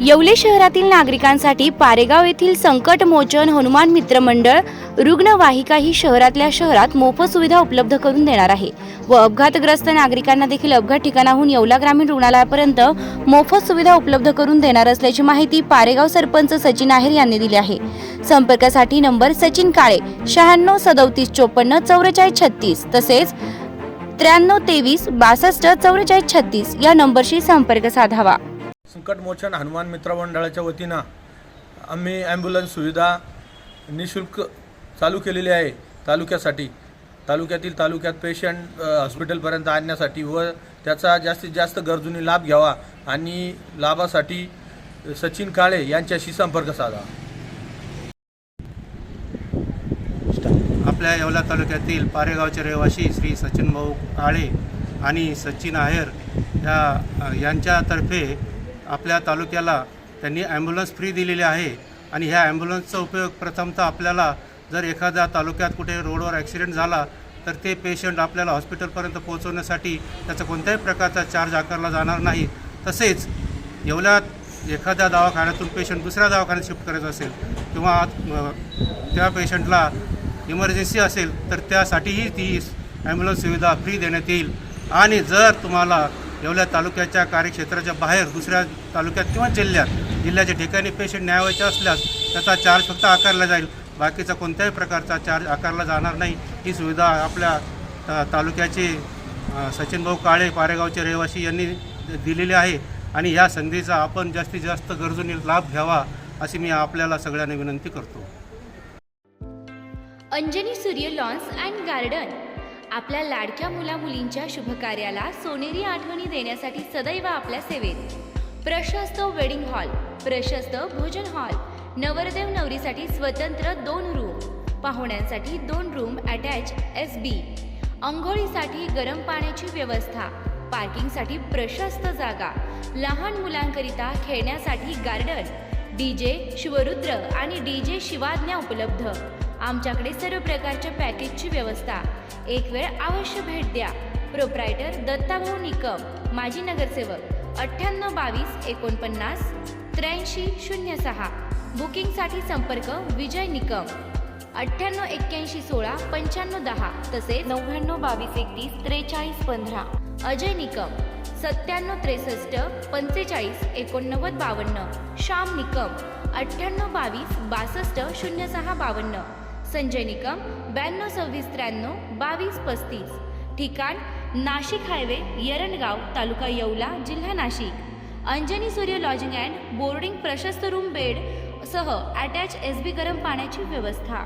येवले शहरातील नागरिकांसाठी पारेगाव येथील संकटमोचन हनुमान मित्र मंडळ रुग्णवाहिका ही शहरातल्या शहरात मोफत सुविधा उपलब्ध करून देणार आहे व अपघातग्रस्त नागरिकांना देखील अपघात ठिकाणाहून येवला ग्रामीण रुग्णालयापर्यंत मोफत सुविधा उपलब्ध करून देणार असल्याची माहिती पारेगाव सरपंच सचिन आहेर यांनी दिली आहे. संपर्कासाठी नंबर सचिन काळे शहाण्णव सदोतीस चोपन्न चौवेचाळीस छत्तीस तसेच त्र्याण्णव तेवीस बासष्ट चौवेचाळीस छत्तीस या नंबरशी संपर्क साधावा. संकटमोचन हनुमान मित्र मंडळाच्या वतीनं आम्ही ॲम्ब्युलन्स सुविधा निशुल्क चालू केलेली आहे तालुक्यासाठी. तालुक्यातील तालुक्यात पेशंट हॉस्पिटलपर्यंत आणण्यासाठी व त्याचा जास्तीत जास्त गरजूंनी लाभ घ्यावा आणि लाभासाठी सचिन काळे यांच्याशी संपर्क साधा. आपल्या येवला तालुक्यातील पारेगावचे रहिवासी श्री सचिन भाऊ काळे आणि सचिन आहेर या यांच्यातर्फे आपल्या तालुक्याला त्यांनी ॲम्ब्युलन्स फ्री दिलेली आहे. आणि ह्या ॲम्ब्युलन्सचा उपयोग प्रथमतः आपल्याला जर एखाद्या तालुक्यात कुठे रोडवर ॲक्सिडेंट झाला तर ते पेशंट आपल्याला हॉस्पिटलपर्यंत पोहोचवण्यासाठी त्याचा कोणत्याही प्रकारचा चार्ज आकारला जाणार नाही. तसेच एवढ्या एखाद्या दवाखान्यातून पेशंट दुसऱ्या दवाखान्यात शिफ्ट करायचा असेल किंवा त्या पेशंटला इमर्जन्सी असेल तर त्यासाठीही ती ॲम्ब्युलन्स सुविधा फ्री देण्यात येईल. आणि जर तुम्हाला येवल्या तालुक्याच्या कार्यक्षेत्राच्या बाहेर दुसऱ्या तालुक्यात किंवा जिल्ह्यात. जिल्ह्याच्या ठिकाणी पेशंट न्यायावायचे असल्यास त्याचा चार्ज फक्त आकारला जाईल. बाकीचा कोणत्याही प्रकारचा चार्ज आकारला जाणार नाही. ही सुविधा आपल्या तालुक्याचे सचिनभाऊ काळे पारेगावचे रहिवासी यांनी दिलेली आहे. आणि या संधीचा आपण जास्तीत जास्त गरजूंनी लाभ घ्यावा अशी मी आपल्याला सगळ्यांना विनंती करतो. अंजनी सूर्य लॉन्स अँड गार्डन. आपल्या लाडक्या मुला मुलींच्या शुभकार्याला सोनेरी आठवणी देण्यासाठी सदैव आपल्या सेवेत. प्रशस्त वेडिंग हॉल प्रशस्त भोजन हॉल नवरदेव नवरीसाठी स्वतंत्र दोन रूम पाहुण्यांसाठी दोन रूम अटॅच एस बी अंघोळीसाठी गरम पाण्याची व्यवस्था पार्किंगसाठी प्रशस्त जागा लहान मुलांकरिता खेळण्यासाठी गार्डन डी जे शिवरुद्र आणि डी जे शिवाज्ञा उपलब्ध. आमच्याकडे सर्व प्रकारच्या पॅकेजची व्यवस्था. एक वेळ अवश्य भेट द्या. प्रोप्रायटर दत्ताभाऊ निकम माजी नगरसेवक अठ्ठ्याण्णव बावीस एकोणपन्नास त्र्याऐंशी शून्य सहा. बुकिंगसाठी संपर्क विजय निकम. अठ्ठ्याण्णव एक्क्याऐंशी सोळा पंच्याण्णव दहा तसेच नव्याण्णव बावीस एकतीस त्रेचाळीस पंधरा. अजय निकम सत्त्याण्णव त्रेसष्ट पंचेचाळीस एकोणनव्वद बावन्न. श्याम निकम अठ्ठ्याण्णव बावीस बासष्ट शून्य सहा बावन्न. संजय निकम ब्याण्णव सव्वीस त्र्याण्णव बावीस पस्तीस. ठिकाण नाशिक हायवे येरणगाव तालुका येवला जिल्हा Nashik. Anjani Surya lodging and boarding प्रशस्त रूम बेड सह अटॅच एस बी गरम पाण्याची व्यवस्था.